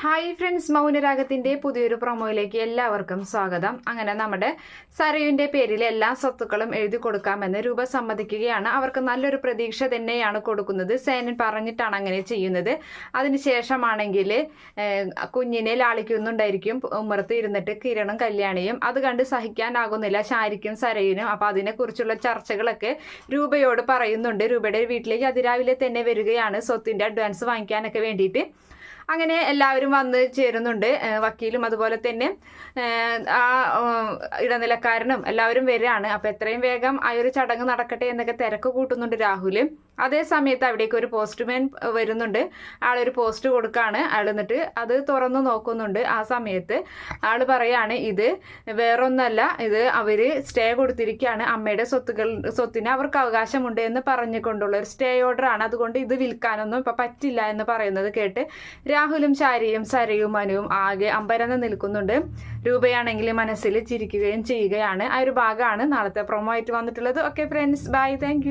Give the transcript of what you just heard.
Hi friends മൗനരാഗത്തിന്റെ പുതിയൊരു പ്രൊമോയിലേക്ക് എല്ലാവർക്കും സ്വാഗതം. അങ്ങനെ നമ്മുടെ സരയുവിന്റെ പേരിൽ എല്ലാ സ്വത്തുക്കളും എഴുതി കൊടുക്കാമെന്ന് രൂപ സമ്മതിക്കുകയാണ്. അവർക്ക് നല്ലൊരു പ്രതീക്ഷ തന്നെയാണ് കൊടുക്കുന്നത്. സേനൻ പറഞ്ഞിട്ടാണ് അങ്ങനെ ചെയ്യുന്നത്. അതിനുശേഷമാണെങ്കിൽ കുഞ്ഞിനെ ലാളിക്കുന്നുണ്ടായിരിക്കും. ഉമ്മറത്ത് ഇരുന്നിട്ട് കിരണും കല്യാണിയും. അത് കണ്ട് സഹിക്കാനാകുന്നില്ല ശാരിക്കും സരയിനും അപ്പൊ അതിനെക്കുറിച്ചുള്ള ചർച്ചകളൊക്കെ രൂപയോട് പറയുന്നുണ്ട്. രൂപയുടെ വീട്ടിലേക്ക് അതിരാവിലെ തന്നെ വരികയാണ്. സ്വത്തിന്റെ അഡ്വാൻസ് വാങ്ങിക്കാനൊക്കെ വേണ്ടിയിട്ട്. അങ്ങനെ എല്ലാവരും വന്ന് ചേരുന്നുണ്ട്. വക്കീലും അതുപോലെ തന്നെ ആ ഇടനിലക്കാരനും എല്ലാവരും വരികയാണ്. അപ്പോൾ എത്രയും വേഗം ആ ഒരു ചടങ്ങ് നടക്കട്ടെ എന്നൊക്കെ തിരക്ക് കൂട്ടുന്നുണ്ട് രാഹുൽ. അതേ സമയത്ത് അവിടേക്ക് ഒരു പോസ്റ്റ്മാൻ വരുന്നുണ്ട്. ആളൊരു പോസ്റ്റ് കൊടുക്കാണ്. ആൾ എന്നിട്ട് അത് തുറന്നു നോക്കുന്നുണ്ട്. ആ സമയത്ത് ആൾ പറയാണ് ഇത് വേറൊന്നല്ല. ഇത് അവർ സ്റ്റേ കൊടുത്തിരിക്കുകയാണ്. അമ്മയുടെ സ്വത്തുകൾ സ്വത്തിന് അവർക്ക് അവകാശമുണ്ട് എന്ന് പറഞ്ഞുകൊണ്ടുള്ള ഒരു സ്റ്റേ ഓർഡർ ആണ് അതുകൊണ്ട് ഇത് വിൽക്കാനൊന്നും ഇപ്പം പറ്റില്ല എന്ന് പറയുന്നത് കേട്ട് രാഹുലും ചാരിയും സരയും മനുവും ആകെ അമ്പരന്ന് നിൽക്കുന്നുണ്ട്. രൂപയാണെങ്കിൽ മനസ്സിൽ ചിരിക്കുകയും ചെയ്യുകയാണ്. ആ ഒരു ഭാഗമാണ് നാളത്തെ പ്രൊമോ ആയിട്ട് വന്നിട്ടുള്ളത്. Okay friends bye thank